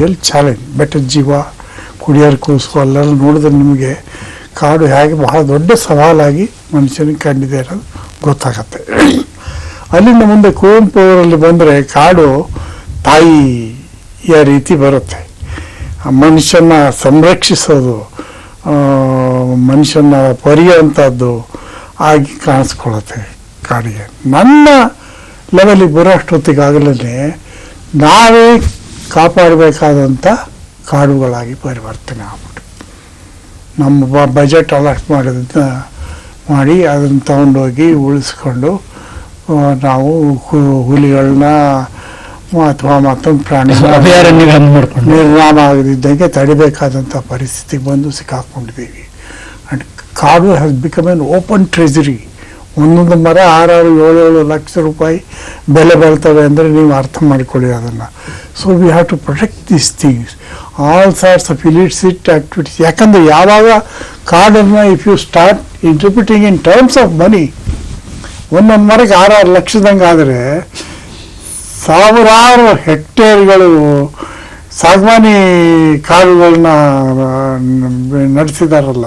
Real challenge ಬೆಟ್ಟ ಜೀವ ಕುಡಿಯೋರು ಕೂಸು ಅಲ್ಲೆಲ್ಲ ನೋಡಿದ್ರೆ ನಿಮಗೆ ಕಾಡು ಹೇಗೆ ಬಹಳ ದೊಡ್ಡ ಸವಾಲಾಗಿ ಮನುಷ್ಯನಿಗೆ ಕಂಡಿದೆ ಅನ್ನೋದು ಗೊತ್ತಾಗತ್ತೆ. ಅಲ್ಲಿಂದ ಮುಂದೆ ಕುವೆಂಪು ಅವರಲ್ಲಿ ಬಂದರೆ ಕಾಡು ತಾಯಿಯ ರೀತಿ ಬರುತ್ತೆ. ಮನುಷ್ಯನ ಸಂರಕ್ಷಿಸೋದು ಮನುಷ್ಯನ ಪರಿಯುವಂಥದ್ದು ಆಗಿ ಕಾಣಿಸ್ಕೊಳತ್ತೆ ಕಾಡಿಗೆ. ನನ್ನ ಲೆವೆಲಿಗೆ ಬರೋಷ್ಟೊತ್ತಿಗಾಗಲೇ ನಾವೇ ಕಾಪಾಡಬೇಕಾದಂಥ ಕಾಡುಗಳಾಗಿ ಪರಿವರ್ತನೆ ಆಗ್ಬಿಟ್ಟು. ನಮ್ಮ ಬ ಬಜೆಟ್ ಅಲಾಟ್ ಮಾಡಿದಂಥ ಮಾಡಿ ಅದನ್ನು ತಗೊಂಡೋಗಿ ಉಳಿಸ್ಕೊಂಡು ನಾವು ಹುಲಿಗಳನ್ನ ಅಥವಾ ಮತ್ತೊಂದು ಪ್ರಾಣಿ ಅಭಯಾರಣ್ಯಗಳನ್ನು ನೋಡ್ಕೊಂಡು. ನಿರ್ನಾಮ ಆಗದಿದ್ದಂಗೆ ತಡಿಬೇಕಾದಂಥ ಪರಿಸ್ಥಿತಿಗೆ ಬಂದು ಸಿಕ್ಕಾಕೊಂಡಿದ್ದೀವಿ. ಆ್ಯಂಡ್ ಕಾಡು has become an open treasury ಒಂದೊಂದು ಮರ ಆರಾರು ಏಳು ಏಳು ಲಕ್ಷ ರೂಪಾಯಿ ಬೆಲೆ ಬೆಳ್ತವೆ ಅಂದರೆ ನೀವು ಅರ್ಥ ಮಾಡಿಕೊಳ್ಳಿ ಅದನ್ನು. So we have to protect these things all sorts of illicit activities ಯಾಕಂದರೆ ಯಾವಾಗ ಕಾಡನ್ನು if you start interpreting in terms of money ಒಂದೊಂದು ಮರಕ್ಕೆ ಆರಾರು ಲಕ್ಷದಂಗೆ ಆದರೆ ಸಾವಿರಾರು ಹೆಕ್ಟೇರ್ಗಳು ಸಾಗವಾನಿ ಕಾಡುಗಳನ್ನ ನಡೆಸಿದಾರಲ್ಲ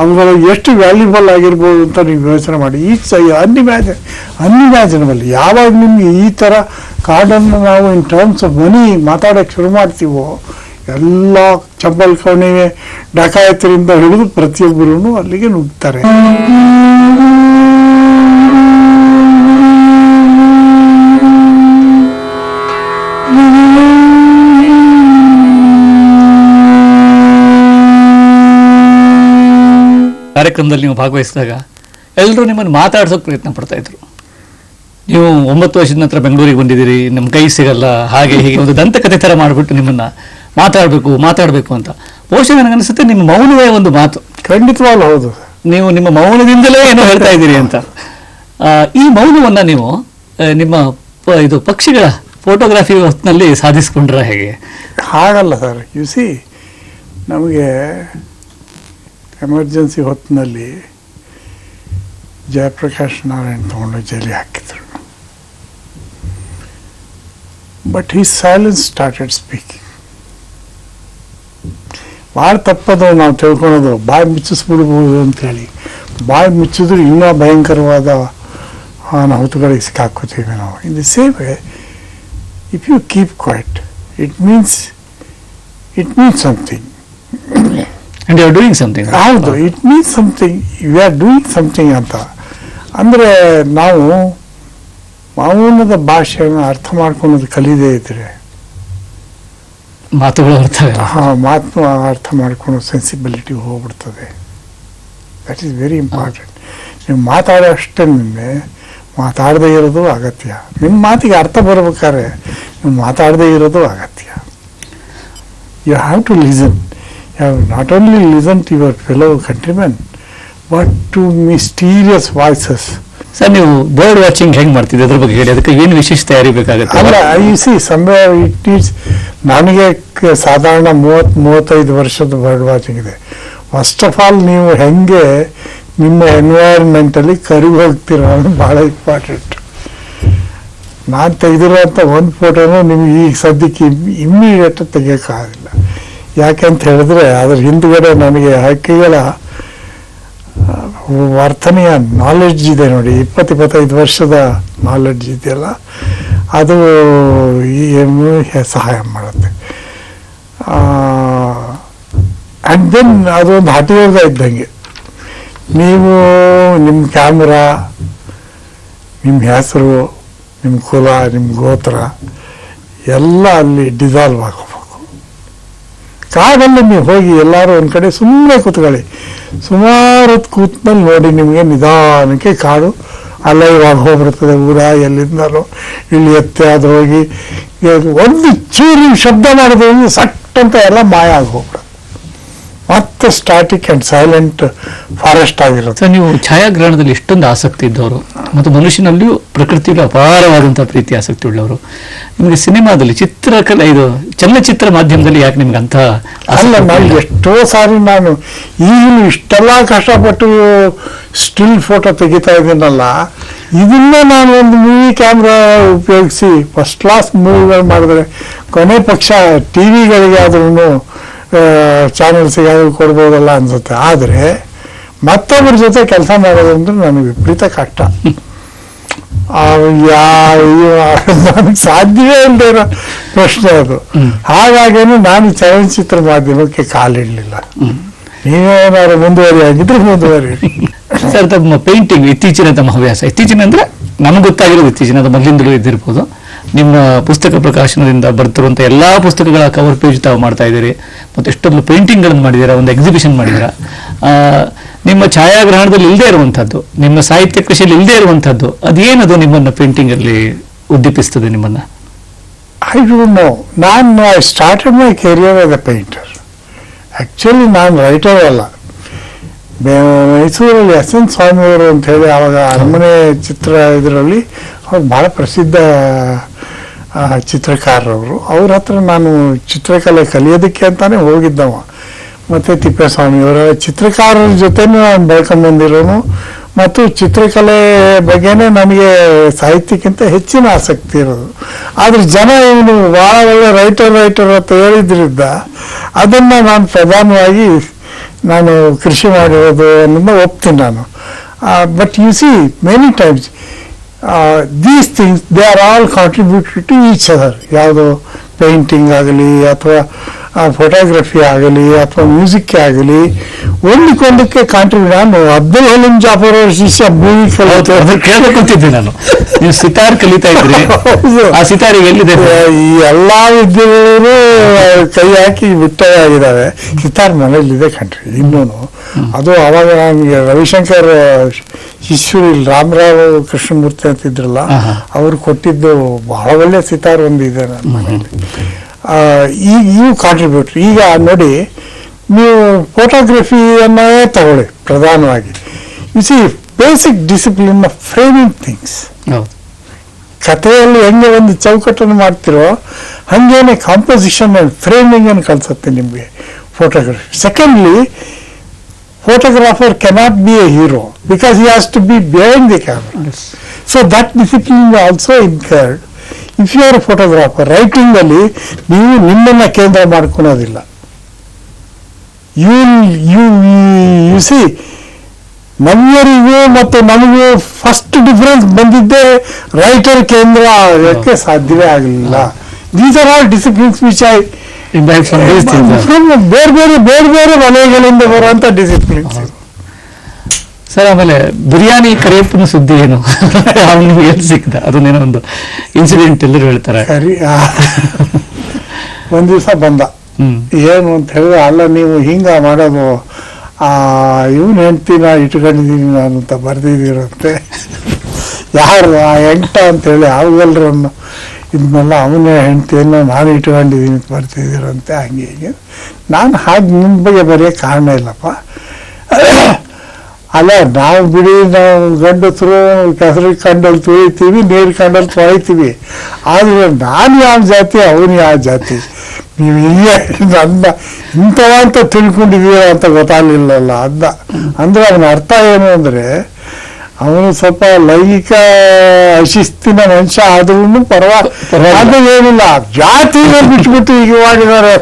ಅವುಗಳು ಎಷ್ಟು ವ್ಯಾಲ್ಯೂಬಲ್ ಆಗಿರ್ಬೋದು ಅಂತ ನೀವು ಯೋಚನೆ ಮಾಡಿ. ಈ ಅನ್ಇಮ್ಯಾಜಿನ್ ಅನ್ಇಮ್ಯಾಜಿನಬಲ್ ಯಾವಾಗ ನಿಮಗೆ ಈ ಥರ ಕಾರ್ಡನ್ನು ನಾವು ಇನ್ ಟರ್ಮ್ಸ್ ಆಫ್ ಮನಿ ಮಾತಾಡೋಕ್ಕೆ ಶುರು ಮಾಡ್ತೀವೋ, ಎಲ್ಲ ಚಂಬಲ್ ಕೋಣೆಗೆ ಡಕಾಯತರಿಂದ ಹಿಡಿದು ಪ್ರತಿಯೊಬ್ಬರೂ ಅಲ್ಲಿಗೆ ನುಗ್ತಾರೆ. ಕಾರ್ಯಕ್ರಮದಲ್ಲಿ ನೀವು ಭಾಗವಹಿಸಿದಾಗ ಎಲ್ಲರೂ ನಿಮ್ಮನ್ನು ಮಾತಾಡ್ಸೋಕೆ ಪ್ರಯತ್ನ ಪಡ್ತಾ ಇದ್ರು. ನೀವು ಒಂಬತ್ತು ವರ್ಷದ ನಂತರ ಬೆಂಗಳೂರಿಗೆ ಬಂದಿದ್ದೀರಿ ನಮ್ಮ ಕೈ ಸಿಗಲ್ಲ ಹಾಗೆ ಹೀಗೆ ಒಂದು ದಂತಕಥೆ ಥರ ಮಾಡಿಬಿಟ್ಟು ನಿಮ್ಮನ್ನು ಮಾತಾಡಬೇಕು ಮಾತಾಡಬೇಕು ಅಂತ. ಬಹುಶಃ ನನಗನ್ಸುತ್ತೆ ನಿಮ್ಮ ಮೌನವೇ ಒಂದು ಮಾತು. ಖಂಡಿತವಾಗ್ಲೂ ಹೌದು. ನೀವು ನಿಮ್ಮ ಮೌನದಿಂದಲೇ ಏನೋ ಹೇಳ್ತಾ ಇದ್ದೀರಿ ಅಂತ. ಈ ಮೌನವನ್ನು ನೀವು ನಿಮ್ಮ ಇದು ಪಕ್ಷಿಗಳ ಫೋಟೋಗ್ರಾಫಿ ಹೊತ್ತಿನಲ್ಲಿ ಸಾಧಿಸ್ಕೊಂಡ್ರ ಹೇಗೆ? ಹಾಗಲ್ಲ ಸರ್. ಯು ಸಿ ನಮಗೆ ಎಮರ್ಜೆನ್ಸಿ ಹೊತ್ತಿನಲ್ಲಿ ಜಯಪ್ರಕಾಶ್ ನಾರಾಯಣ್ ತಗೊಂಡು ಜೈಲಿಗೆ ಹಾಕಿದ್ರು. ಬಟ್ ಈ ಸೈಲೆನ್ಸ್ ಸ್ಟಾರ್ಟೆಡ್ ಸ್ಪೀಕಿಂಗ್ ಭಾಳ ತಪ್ಪದು ನಾವು ತಿಳ್ಕೊಳೋದು ಬಾಯಿ ಮುಚ್ಚಿಸ್ಬಿಡ್ಬೋದು ಅಂತೇಳಿ. ಬಾಯಿ ಮುಚ್ಚಿದ್ರೆ ಇನ್ನೂ ಭಯಂಕರವಾದ ಅನಾಹುತಗಳಿಗೆ ಸಿಕ್ಕಾಕೋತೀವಿ ನಾವು. In the same way if you keep quiet, it means it means something. And you are doing something ಹೌದು it means something you are doing something ಅಂತ. ಅಂದರೆ ನಾವು ಮೌನದ ಭಾಷೆಯನ್ನು ಅರ್ಥ ಮಾಡ್ಕೊಳೋದು ಕಲಿದೇ ಇದ್ರೆ. ಮಾತುಗಳು ಬರ್ತವೆ ಹಾಂ ಮಾತು ಅರ್ಥ ಮಾಡ್ಕೊಳೋ ಸೆನ್ಸಿಬಿಲಿಟಿ ಹೋಗ್ಬಿಡ್ತದೆ. ದಟ್ ಈಸ್ ವೆರಿ ಇಂಪಾರ್ಟೆಂಟ್ ನೀವು ಮಾತಾಡೋ ಅಷ್ಟೇ ನಿನ್ನೆ ಮಾತಾಡದೇ ಇರೋದು ಅಗತ್ಯ. ನಿಮ್ಮ ಮಾತಿಗೆ ಅರ್ಥ ಬರ್ಬೇಕಾದ್ರೆ ನೀವು ಮಾತಾಡದೇ ಇರೋದು ಅಗತ್ಯ. You have to listen you not not listened to your your fellow but to to mysterious voices sir ನೀವು ಬರ್ಡ್ ವಾಚಿಂಗ್ ಹೆಂಗ್ ಮಾಡ್ತಿದ್ದೆ ಅದ್ರ ಬಗ್ಗೆ ಹೇಳಿ. ಅದಕ್ಕೆ ಏನು ವಿಶೇಷ ತಯಾರಿ ಬೇಕಾಗುತ್ತೆ? ಅಲ್ಲ ಐ ಸಿ ಸಂಬೆ ಇಟ್ ಈಸ್ ನನಗೆ ಸಾಧಾರಣ ಮೂವತ್ತು ಮೂವತ್ತೈದು ವರ್ಷದ ಬರ್ಡ್ ವಾಚಿಂಗ್ ಇದೆ. ಫಸ್ಟ್ ಆಫ್ ಆಲ್ ನೀವು ಹೆಂಗೆ ನಿಮ್ಮ ಎನ್ವೈರನ್ಮೆಂಟಲ್ಲಿ ಕರಿ ಹೋಗ್ತೀರ ಅನ್ನೋದು ಭಾಳ ಇಂಪಾರ್ಟೆಂಟ್ ನಾನು ತೆಗೆದಿರೋಂಥ ಒಂದು ಫೋಟೋನೂ ನಿಮ್ಗೆ ಈಗ ಸದ್ಯಕ್ಕೆ ಇಮ್ಮಿಡಿಯೇಟ್ ತೆಗಿಯೋಕ್ಕಾಗಲ್ಲ ಯಾಕೆಂತ ಹೇಳಿದ್ರೆ ಅದ್ರ ಹಿಂದುಗಡೆ ನನಗೆ ಹಕ್ಕಿಗಳ ವರ್ತನೆಯ ನಾಲೆಡ್ಜ್ ಇದೆ ನೋಡಿ. ಇಪ್ಪತ್ತು ಇಪ್ಪತ್ತೈದು ವರ್ಷದ ನಾಲೆಡ್ಜ್ ಇದೆಯಲ್ಲ, ಅದು ಈ ಎಮ್ಮು ಸಹಾಯ ಮಾಡುತ್ತೆ. ಆ್ಯಂಡ್ ದೆನ್ ಅದೊಂದು ಹಠಯೋಗ ಇದ್ದಂಗೆ. ನೀವು ನಿಮ್ಮ ಕ್ಯಾಮ್ರಾ ನಿಮ್ಮ ಹೆಸರು, ನಿಮ್ಮ ಕುಲ, ನಿಮ್ಮ ಗೋತ್ರ ಎಲ್ಲ ಅಲ್ಲಿ ಡಿಸಾಲ್ವ್ ಆಗೋಗ್ಬೇಕು ಕಾಡಲ್ಲಿ ನೀವು ಹೋಗಿ ಎಲ್ಲರೂ ಒಂದು ಕಡೆ ಸುಮ್ಮನೆ ಕೂತ್ಕೊಳ್ಳಿ. ಸುಮಾರು ಕೂತ್ಮೇಲೆ ನೋಡಿ ನಿಮಗೆ ನಿಧಾನಕ್ಕೆ ಕಾಡು ಅಲ್ಲ ಇವಾಗ ಹೋಗ್ಬಿಡ್ತದೆ ಊರ ಎಲ್ಲಿಂದಲೋ ಇಲ್ಲಿ ಎತ್ತೆ ಅದು ಹೋಗಿ. ಒಂದು ಚೂರು ಶಬ್ದ ಮಾಡಿದ್ರೆ ಸಟ್ ಅಂತ ಎಲ್ಲ ಮಾಯ ಆಗಿ ಹೋಗ್ಬಿಡುತ್ತೆ. ಮತ್ತೆ ಸ್ಟಾಟಿಕ್ ಅಂಡ್ ಸೈಲೆಂಟ್ ಫಾರೆಸ್ಟ್ ಆಗಿರುತ್ತೆ. ನೀವು ಛಾಯಾಗ್ರಹಣದಲ್ಲಿ ಇಷ್ಟೊಂದು ಆಸಕ್ತಿ ಇದ್ದವರು ಮತ್ತು ಮನುಷ್ಯನಲ್ಲಿಯೂ ಪ್ರಕೃತಿಯಲ್ಲೂ ಅಪಾರವಾದಂತಹ ಪ್ರೀತಿ ಆಸಕ್ತಿ ಉಳ್ಳವರು. ನಿಮಗೆ ಸಿನಿಮಾದಲ್ಲಿ ಚಿತ್ರಕಲೆ ಇದು ಚಲನಚಿತ್ರ ಮಾಧ್ಯಮದಲ್ಲಿ ಯಾಕೆ ನಿಮ್ಗೆ ಅಂತ ಅಲ್ಲ ನಾನು ಎಷ್ಟೋ ಸಾರಿ ನಾನು ಈಗಲೂ ಇಷ್ಟೆಲ್ಲ ಕಷ್ಟಪಟ್ಟು ಸ್ಟಿಲ್ ಫೋಟೋ ತೆಗಿತಾ ಇದ್ದೀನಲ್ಲ ಇದನ್ನ ನಾನು ಒಂದು ಮೂವಿ ಕ್ಯಾಮ್ರಾ ಉಪಯೋಗಿಸಿ ಫಸ್ಟ್ ಕ್ಲಾಸ್ ಮೂವಿಗಳು ಮಾಡಿದ್ರೆ ಕೊನೆ ಪಕ್ಷ ಟಿ ವಿಗಳಿಗೆ ಆದ್ರೂ ಚಾನೆಲ್ಸ್ಗೆ ಯಾವ ಕೊಡ್ಬೋದಲ್ಲ ಅನ್ಸುತ್ತೆ. ಆದರೆ ಮತ್ತೊಬ್ಬರ ಜೊತೆ ಕೆಲಸ ಮಾಡೋದು ಅಂದ್ರೆ ನನಗೆ ವಿಪರೀತ ಕಷ್ಟ. ನನಗೆ ಸಾಧ್ಯವೇ ಇಲ್ಲದೆ ಇರೋ ಪ್ರಶ್ನೆ ಅದು. ಹಾಗಾಗೇನು ನಾನು ಚಲನಚಿತ್ರ ಮಾಧ್ಯಮಕ್ಕೆ ಕಾಲಿಡಲಿಲ್ಲ. ನೀವೇನಾದ್ರು ಮುಂದುವರಿ ಆಗಿದ್ರೆ ಮುಂದುವರಿ. ಸರ್ ತಮ್ಮ ಪೇಂಟಿಂಗ್ ಇತ್ತೀಚಿನ ತಮ್ಮ ಹವ್ಯಾಸ. ಇತ್ತೀಚಿನ ಅಂದ್ರೆ ನಮ್ಗೆ ಗೊತ್ತಾಗಿರೋದು ಇತ್ತೀಚಿನ ಅದು ಮೊದಲಿಂದಲೂ ಇದ್ದಿರ್ಬೋದು. ನಿಮ್ಮ ಪುಸ್ತಕ ಪ್ರಕಾಶನದಿಂದ ಬರ್ತಿರುವಂತ ಎಲ್ಲಾ ಪುಸ್ತಕಗಳ ಕವರ್ ಪೇಜ್ ತಾವು ಮಾಡ್ತಾ ಇದ್ದೀರಿ. ಮತ್ತೆ ಎಷ್ಟೊಂದು ಪೇಂಟಿಂಗ್ಗಳನ್ನು ಮಾಡಿದ್ದೀರಾ, ಒಂದು ಎಕ್ಸಿಬಿಷನ್ ಮಾಡಿದ್ದೀರಾ. ನಿಮ್ಮ ಛಾಯಾಗ್ರಹಣದಲ್ಲಿ ಇಲ್ಲದೆ ಇರುವಂತದ್ದು ನಿಮ್ಮ ಸಾಹಿತ್ಯ ಕೃಷಿಯಲ್ಲಿ ಇಲ್ಲದೆ ಇರುವಂತದ್ದು ಅದೇನದು ನಿಮ್ಮನ್ನ ಪೇಂಟಿಂಗ್ ಅಲ್ಲಿ ಉದ್ದೀಪಿಸ್ತದೆ ನಿಮ್ಮನ್ನ? ಐ ಡೋಂಟ್ ನೋ ನಾನು I started my career as a painter actually ನಾನು ರೈಟರ್ ಅಲ್ಲ. ಮೈಸೂರಲ್ಲಿ ಎಸ್ ಎನ್ ಸ್ವಾಮಿಯವರು ಅಂತ ಹೇಳಿ ಆವಾಗ ಅರಮನೆ ಚಿತ್ರ ಇದರಲ್ಲಿ, ಅವ್ರು ಭಾಳ ಪ್ರಸಿದ್ಧ ಚಿತ್ರಕಾರರವರು. ಅವ್ರ ಹತ್ರ ನಾನು ಚಿತ್ರಕಲೆ ಕಲಿಯೋದಕ್ಕೆ ಅಂತಾನೆ ಹೋಗಿದ್ದವ. ಮತ್ತು ತಿಪ್ಪೇಸ್ವಾಮಿಯವರ ಚಿತ್ರಕಾರರ ಜೊತೆನೂ ನಾನು ಬೆಳ್ಕೊಂಬಂದಿರೋನು ಮತ್ತು ಚಿತ್ರಕಲೆ ಬಗ್ಗೆನೇ ನನಗೆ ಸಾಹಿತ್ಯಕ್ಕಿಂತ ಹೆಚ್ಚಿನ ಆಸಕ್ತಿ ಇರೋದು. ಆದರೆ ಜನ ಇವನು ಭಾಳ ಒಳ್ಳೆ ರೈಟರ್ ರೈಟರ್ ಅಂತ ಹೇಳಿದ್ರಿಂದ ಅದನ್ನು ನಾನು ಪ್ರಧಾನವಾಗಿ ನಾನು ಕೃಷಿ ಮಾಡಿರೋದು ಅನ್ನೋದನ್ನ ಒಪ್ತೀನಿ ನಾನು. But you see many times these things they are all contributed to each other ಯಾವುದು ಪೇಂಟಿಂಗ್ ಆಗಲಿ ಅಥವಾ ಫೋಟೋಗ್ರಫಿ ಆಗಲಿ ಅಥವಾ ಮ್ಯೂಸಿಕ್ ಆಗಲಿ ಒಂದಕ್ಕೊಂದಕ್ಕೆ ಕಾಂಟ್ರಿಬ್ಯೂಟ್ ನಾನು. ಅಬ್ದುಲ್ ಹಲೀಂ ಜಾಫರ್ ಅವ್ರ ಶಿಷ್ಯ ಕೇಳಬೇಕಂತಿದ್ದೆ ನಾನು. ನೀವು ಸಿತಾರ್ ಕಲಿತಾ ಇದ್ರಿ. ಆ ಸಿತಾರ್ ಎಲ್ಲಿದೆ? ಈ ಎಲ್ಲಾ ವಿದ್ಯೆಗಳು ಕೈ ಹಾಕಿ ಬಿಟ್ಟವಾಗಿದ್ದಾವೆ ಸಿತಾರ್ ಮನೇಲಿದೆ ಕಂಟ್ರಿ ಇನ್ನೂ ಅದು ಅವಾಗ ನನಗೆ ರವಿಶಂಕರ್ ಶಿಷ್ಯರು ಇಲ್ಲಿ ರಾಮರಾವ್ ಕೃಷ್ಣಮೂರ್ತಿ ಅಂತಿದ್ರಲ್ಲ. ಅವ್ರು ಕೊಟ್ಟಿದ್ದು ಬಹಳ ಒಳ್ಳೆ ಸಿತಾರ್ ಒಂದು ಇದೆ ನನ್ನ ಈಗ ಇವು ಕಾಂಟ್ರಿಬ್ಯೂಟ್ ಈಗ ನೋಡಿ ನೀವು ಫೋಟೋಗ್ರಫಿಯನ್ನೇ ತಗೊಳ್ಳಿ ಪ್ರಧಾನವಾಗಿ. You see basic discipline of framing things ಕಥೆಯಲ್ಲಿ ಹೆಂಗೆ ಒಂದು ಚೌಕಟ್ಟನ್ನು ಮಾಡ್ತಿರೋ ಹಾಗೇನೆ ಕಾಂಪೋಸಿಷನ್ ಅಂಡ್ ಫ್ರೇಮಿಂಗ್ ಅನ್ನು ಕಲಿಸುತ್ತೆ ನಿಮಗೆ photography secondly photographer cannot be a hero because he has to be behind the camera so that discipline also incurred if you are photographer writing ಅಲ್ಲಿ ನೀವು ನಿಮ್ಮನ್ನ ಕೇಂದ್ರ ಮಾಡ್ಕೊಳೋದಿಲ್ಲ. ಯು ಯು ಯು ಸಿ ನಮ್ಯರಿಗೂ ಮತ್ತು ನಮಗೂ ಫಸ್ಟ್ ಡಿಫರೆನ್ಸ್ ಬಂದಿದ್ದೇ writer ಕೇಂದ್ರ ಆಗೋಕ್ಕೆ ಸಾಧ್ಯವೇ ಆಗಲಿಲ್ಲ these are all disciplines which I. ಬೇರೆ ಬೇರೆ ಬೇರೆ ಬೇರೆ ಮನೆಗಳಿಂದ ಬರುವಂತ ಡಿಸಿಪ್ಲಿನ್ಸ್ ಸರ್ ಆಮೇಲೆ ಬಿರಿಯಾನಿ ಕರಿಯಪ್ಪನ ಸುದ್ದಿ ಏನು? ಅವನಿಗೆ ಎಲ್ಲಿ ಸಿಕ್ಕಿದ? ಅದನ್ನೇನೋ ಒಂದು ಇನ್ಸಿಡೆಂಟ್ ಎಲ್ಲರೂ ಹೇಳ್ತಾರೆ. ಸರಿ. ಒಂದ್ ದಿವಸ ಬಂದ. ಏನು ಅಂತ ಹೇಳಿದ್ರೆ ಅಲ್ಲ ನೀವು ಹಿಂಗ ಮಾಡೋದು ಆ ಇವನ್ ಹೆಂಡ್ತಿನ ಇಟ್ಕೊಂಡಿದ್ದೀನಿ ನಾನು ಅಂತ ಬರ್ದಿದ್ದೀರಂತೆ. ಯಾರು ಆ ಎಂಟ ಅಂತ ಹೇಳಿ ಅವುಗಲ್ರನ್ನು ಇದನ್ನೆಲ್ಲ ಅವನೇ ಹೆಂಡ್ತಿಯನ್ನು ನಾನು ಇಟ್ಕೊಂಡಿದ್ದೀನಿ ಅಂತ ಬರ್ತಿದ್ದೀರಂತೆ ಹಂಗೆ ಹಿಂಗೆ. ನಾನು ಹಾಗೆ ನಿಮ್ಮ ಬಗ್ಗೆ ಬರೆಯೋಕೆ ಕಾರಣ ಇಲ್ಲಪ್ಪ. ಅಲ್ಲ ನಾವು ಬಿಡಿ ನಾವು ಗಂಡಸರು ಕೆಸರು ಕಂಡಲ್ಲಿ ತುಳಿತೀವಿ ನೀರು ಕಂಡಲ್ಲಿ ತೊಳಿತೀವಿ. ಆದರೆ ನಾನು ಯಾವ ಜಾತಿ ಅವನು ಯಾವ ಜಾತಿ? ನೀವು ಹೀಗೆ ಅಂದ ಇಂಥವ ಅಂತ ತಿಳ್ಕೊಂಡಿದ್ದೀರ ಅಂತ ಗೊತ್ತಾಗ್ಲಿಲ್ಲಲ್ಲ ಅಂದ. ಅಂದ್ರೆ ಅವನ ಅರ್ಥ ಏನು ಅಂದರೆ ಅವನು ಸ್ವಲ್ಪ ಲೈಂಗಿಕ ಅಶಿಸ್ತಿನ ಮನುಷ್ಯ ಆದ್ರೂ ಪರವಾ ಪರವಾಗಿಲ್ಲ. ಅದು ಏನಿಲ್ಲ. ಜಾತಿ ಬಿಟ್ಬಿಟ್ಟು ಈಗ ಮಾಡಿದ್ದಾರೆ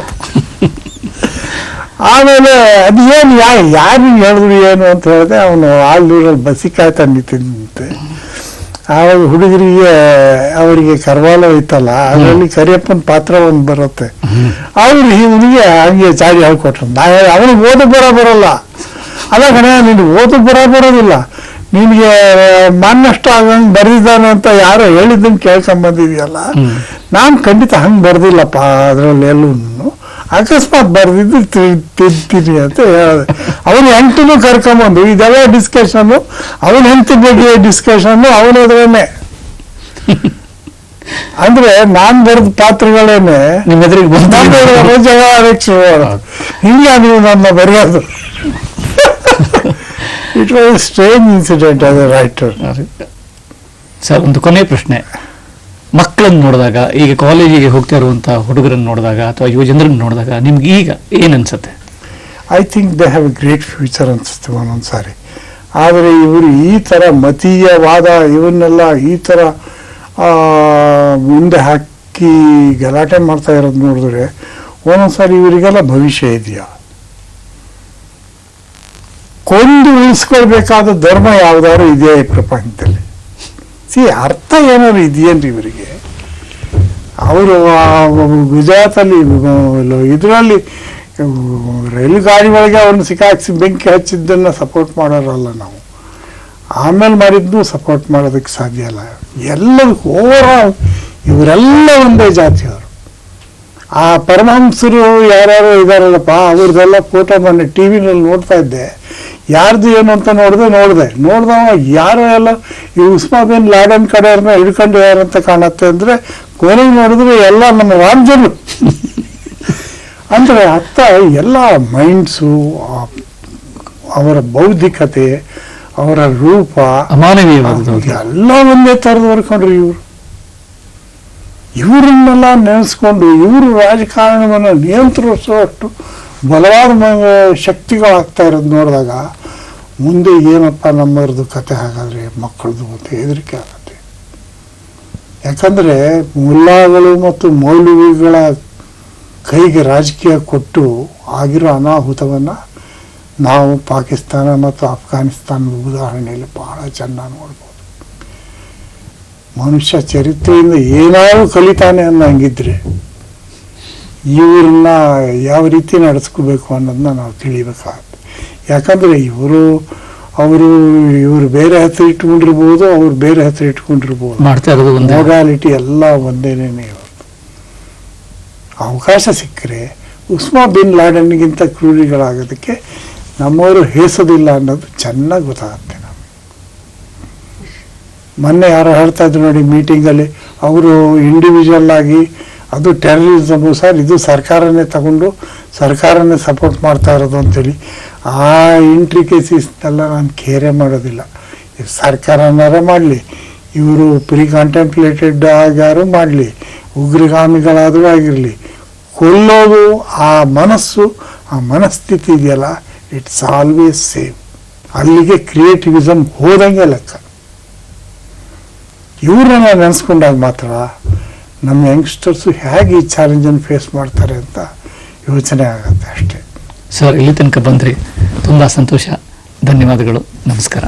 ಆಮೇಲೆ ಅದು ಏನು ಯಾ ಯಾರಿಗೆ ಹೇಳಿದ್ರು ಏನು ಅಂತ ಹೇಳಿದೆ ಅವನು ಆಲ್ದೂರಲ್ಲಿ ಬಸ್ಸಿ ಕಾಯ್ತಾ ನಿಂತಿದ್ದಂತೆ ಆವಾಗ ಹುಡುಗರಿಗೆ ಅವರಿಗೆ ಕರ್ವಾಲ ಐತಲ್ಲ ಅದರಲ್ಲಿ ಕರಿಯಪ್ಪನ ಪಾತ್ರ ಒಂದು ಬರುತ್ತೆ. ಅವ್ರು ಇವನಿಗೆ ಹಂಗೆ ಚಾಡಿ ಹೇಳ್ಕೊಟ್ರು ನಾ ಅವನಿಗೆ ಓದು ಬರ ಬರಲ್ಲ ಅಲ್ಲ ಕಣ ನೀನು ಓದು ಬರ ಬರೋದಿಲ್ಲ ನಿನಗೆ ಮಾನಷ್ಟು ಆಗಂಗೆ ಬರೆದಿದ್ದಾನೆ ಅಂತ ಯಾರೋ ಹೇಳಿದ್ದನ್ನು ಕೇಳ್ಕೊಂಬಂದಿದೆಯಲ್ಲ. ನಾನು ಖಂಡಿತ ಹಂಗೆ ಬರ್ದಿಲ್ಲಪ್ಪ ಅದರಲ್ಲಿ ಎಲ್ಲೂ ಅಕಸ್ಮಾತ್ ಬರೆದಿದ್ದು ತಿಂತೀನಿ ಅಂತ ಹೇಳಿದೆ. ಅವನು ಹೆಂಡತಿನೂ ಕರ್ಕೊಂಬಂದು ಇದೆಲ್ಲ ಡಿಸ್ಕಷನ್ನು ಅವನ ಹೆಂಡತಿ ಬಗ್ಗೆ ಡಿಸ್ಕಷನ್ನು ಅವನ ಎದುರೇನೆ ಅಂದ್ರೆ ನಾನ್ ಬರೆದ ಪಾತ್ರಗಳೇನೆ ನಿಮ್ಮ ಹಿಂಗ ನೀವು ನನ್ನ ಬರೆಯೋದು. ಇಟ್ ವಾಸ್ ಸ್ಟ್ರೇಂಜ್ ಇನ್ಸಿಡೆಂಟ್ ಅದೇ ರೈಟರ್ ಸರ್ ಒಂದು ಕೊನೆ ಪ್ರಶ್ನೆ. ಮಕ್ಕಳನ್ನು ನೋಡಿದಾಗ, ಈಗ ಕಾಲೇಜಿಗೆ ಹೋಗ್ತಾ ಇರುವಂಥ ಹುಡುಗರನ್ನು ನೋಡಿದಾಗ ಅಥವಾ ಯುವ ಜನರನ್ನು ನೋಡಿದಾಗ ನಿಮ್ಗೆ ಈಗ ಏನು ಅನ್ಸುತ್ತೆ? I think they have a great future ಅನಿಸುತ್ತೆ ಒಂದೊಂದು ಸಾರಿ. ಆದರೆ ಇವರು ಈ ಥರ ಮತೀಯವಾದ ಇವನ್ನೆಲ್ಲ ಈ ಥರ ಮುಂದೆ ಹಾಕಿ ಗಲಾಟೆ ಮಾಡ್ತಾ ಇರೋದು ನೋಡಿದ್ರೆ ಒಂದೊಂದ್ಸಾರಿ ಇವರಿಗೆಲ್ಲ ಭವಿಷ್ಯ ಇದೆಯಾ? ಕೊಂದು ಉಳಿಸ್ಕೊಳ್ಬೇಕಾದ ಧರ್ಮ ಯಾವ್ದಾದ್ರು ಇದೆಯಾ ಈ ಪ್ರಪಂಚದಲ್ಲಿ? ಸಿ ಅರ್ಥ ಏನಾದ್ರು ಇದೆಯೇನ್ರಿ ಇವರಿಗೆ? ಅವರು ಗುಜರಾತಲ್ಲಿ ಇದರಲ್ಲಿ ರೈಲು ಗಾಡಿ ಒಳಗೆ ಅವ್ರನ್ನ ಸಿಕ್ಕಾಕ್ಸಿ ಬೆಂಕಿ ಹಚ್ಚಿದ್ದನ್ನು ಸಪೋರ್ಟ್ ಮಾಡೋರಲ್ಲ ನಾವು. ಆಮೇಲೆ ಮಾಡಿದ್ದು ಸಪೋರ್ಟ್ ಮಾಡೋದಕ್ಕೆ ಸಾಧ್ಯ ಇಲ್ಲ. ಎಲ್ಲದಕ್ಕೂ ಓವರಾಲ್ ಇವರೆಲ್ಲ ಒಂದೇ ಜಾತಿಯವರು. ಆ ಪರಮಹಂಸರು ಯಾರ್ಯಾರು ಇದಾರಲ್ಲಪ್ಪ, ಅವ್ರದ್ದೆಲ್ಲ ಫೋಟೋ ಮೊನ್ನೆ ಟಿ ವಿನಲ್ಲಿ ನೋಡ್ತಾ ಇದ್ದೆ. ಯಾರ್ದು ಏನು ಅಂತ ನೋಡಿದೆ ನೋಡಿದೆ. ನೋಡಿದವ ಯಾರು ಎಲ್ಲ ಈ ಉಸ್ಮಾ ಬಿನ್ ಲಾಡನ್ ಕಡೆಯವ್ರನ್ನ ಹಿಡ್ಕೊಂಡು ಯಾರಂತ ಕಾಣತ್ತೆ ಅಂದ್ರೆ ಕೊನೆಗೆ ನೋಡಿದ್ರೆ ಎಲ್ಲ ನಮ್ಮ ರಾಮ್ಜರು ಅಂದ್ರೆ ಅತ್ತ ಎಲ್ಲ ಮೈಂಡ್ಸು ಅವರ ಬೌದ್ಧಿಕತೆ ಅವರ ರೂಪ. ಎಲ್ಲ ಒಂದೇ ಥರದ್ದು ಬರ್ಕೊಂಡ್ರಿ ಇವರು. ಇವರನ್ನೆಲ್ಲ ನೆನೆಸ್ಕೊಂಡು ಇವರು ರಾಜಕಾರಣವನ್ನು ನಿಯಂತ್ರಿಸುವಷ್ಟು ಬಲವಾದ ಶಕ್ತಿಗಳಾಗ್ತಾ ಇರೋದು ನೋಡಿದಾಗ ಮುಂದೆ ಏನಪ್ಪ ನಮ್ಮವ್ರದ್ದು ಕತೆ ಹಾಗಾದ್ರೆ ಮಕ್ಕಳದು ಅಂತ ಹೆದರಿಕೆ ಆಗುತ್ತೆ. ಯಾಕಂದರೆ ಮುಲ್ಲಾಗಳು ಮತ್ತು ಮೌಲ್ವಿಗಳ ಕೈಗೆ ರಾಜಕೀಯ ಕೊಟ್ಟು ಆಗಿರೋ ಅನಾಹುತವನ್ನು ನಾವು ಪಾಕಿಸ್ತಾನ ಮತ್ತು ಅಫ್ಘಾನಿಸ್ತಾನದ ಉದಾಹರಣೆಯಲ್ಲಿ ಬಹಳ ಚೆನ್ನಾಗಿ ನೋಡ್ಬೋದು. ಮನುಷ್ಯ ಚರಿತ್ರೆಯಿಂದ ಏನಾದರೂ ಕಲಿತಾನೆ ಅನ್ನಂಗಿದ್ರೆ ಇವ್ರನ್ನ ಯಾವ ರೀತಿ ನಡೆಸ್ಕೋಬೇಕು ಅನ್ನೋದನ್ನ ನಾವು ತಿಳಿಬೇಕಾಗತ್ತೆ. ಯಾಕಂದ್ರೆ ಇವರು ಅವರು ಇವರು ಬೇರೆ ಹತ್ರ ಇಟ್ಕೊಂಡಿರ್ಬೋದು ಅವ್ರು ಬೇರೆ ಹತ್ರ ಇಟ್ಕೊಂಡಿರ್ಬೋದು. ಮಾಡ್ತಾ ಇರೋದು ಮೊಡಾಲಿಟಿ ಎಲ್ಲ ಒಂದೇನೇ ಅವಕಾಶ ಸಿಕ್ಕರೆ ಉಸ್ಮಾ ಬಿನ್ ಲಾಡನ್ಗಿಂತ ಕ್ರೂರಿಗಳಾಗೋದಕ್ಕೆ ನಮ್ಮವರು ಹೇಸೋದಿಲ್ಲ ಅನ್ನೋದು ಚೆನ್ನಾಗಿ ಗೊತ್ತಾಗುತ್ತೆ ನಮಗೆ. ಮೊನ್ನೆ ಯಾರೋ ಹೇಳ್ತಾ ಇದ್ರು ನೋಡಿ ಮೀಟಿಂಗಲ್ಲಿ ಅವರು ಇಂಡಿವಿಜುವಲ್ ಆಗಿ ಅದು ಟೆರರಿಸಮು ಸರ್, ಇದು ಸರ್ಕಾರನೇ ತಗೊಂಡು ಸರ್ಕಾರನೇ ಸಪೋರ್ಟ್ ಮಾಡ್ತಾ ಇರೋದು ಅಂತೇಳಿ. ಆ ಇಂಟ್ರಿಕೇಸಿಸ್ನೆಲ್ಲ ನಾನು ಕೇರೆ ಮಾಡೋದಿಲ್ಲ. ಸರ್ಕಾರ ಸರ್ಕಾರನಾರ ಮಾಡಲಿ, ಇವರು ಪ್ರೀ ಕಾಂಟೆಂಪ್ಲೇಟೆಡ್ ಆಗ್ಯಾರು ಮಾಡಲಿ, ಉಗ್ರಗಾಮಿಗಳಾದರೂ ಆಗಿರಲಿ, ಕೊಲ್ಲೋದು ಆ ಮನಸ್ಸು, ಆ ಮನಸ್ಥಿತಿ ಇದೆಯಲ್ಲ ಇಟ್ಸ್ ಆಲ್ವೇಸ್ ಸೇಮ್ ಅಲ್ಲಿಗೆ ಕ್ರಿಯೇಟಿವಿಸಮ್ ಹೋದಂಗೆ ಲೆಕ್ಕ. ಇವ್ರನ್ನ ನೆನೆಸ್ಕೊಂಡಾಗ ಮಾತ್ರ ನಮ್ಮ ಯಂಗ್ಸ್ಟರ್ಸು ಹೇಗೆ ಈ ಚಾಲೆಂಜನ್ನು ಫೇಸ್ ಮಾಡ್ತಾರೆ ಅಂತ ಯೋಚನೆ ಆಗುತ್ತೆ ಅಷ್ಟೇ. ಸರ್, ಇಲ್ಲಿ ತನಕ ಬಂದ್ರಿ. ತುಂಬ ಸಂತೋಷ. ಧನ್ಯವಾದಗಳು. ನಮಸ್ಕಾರ.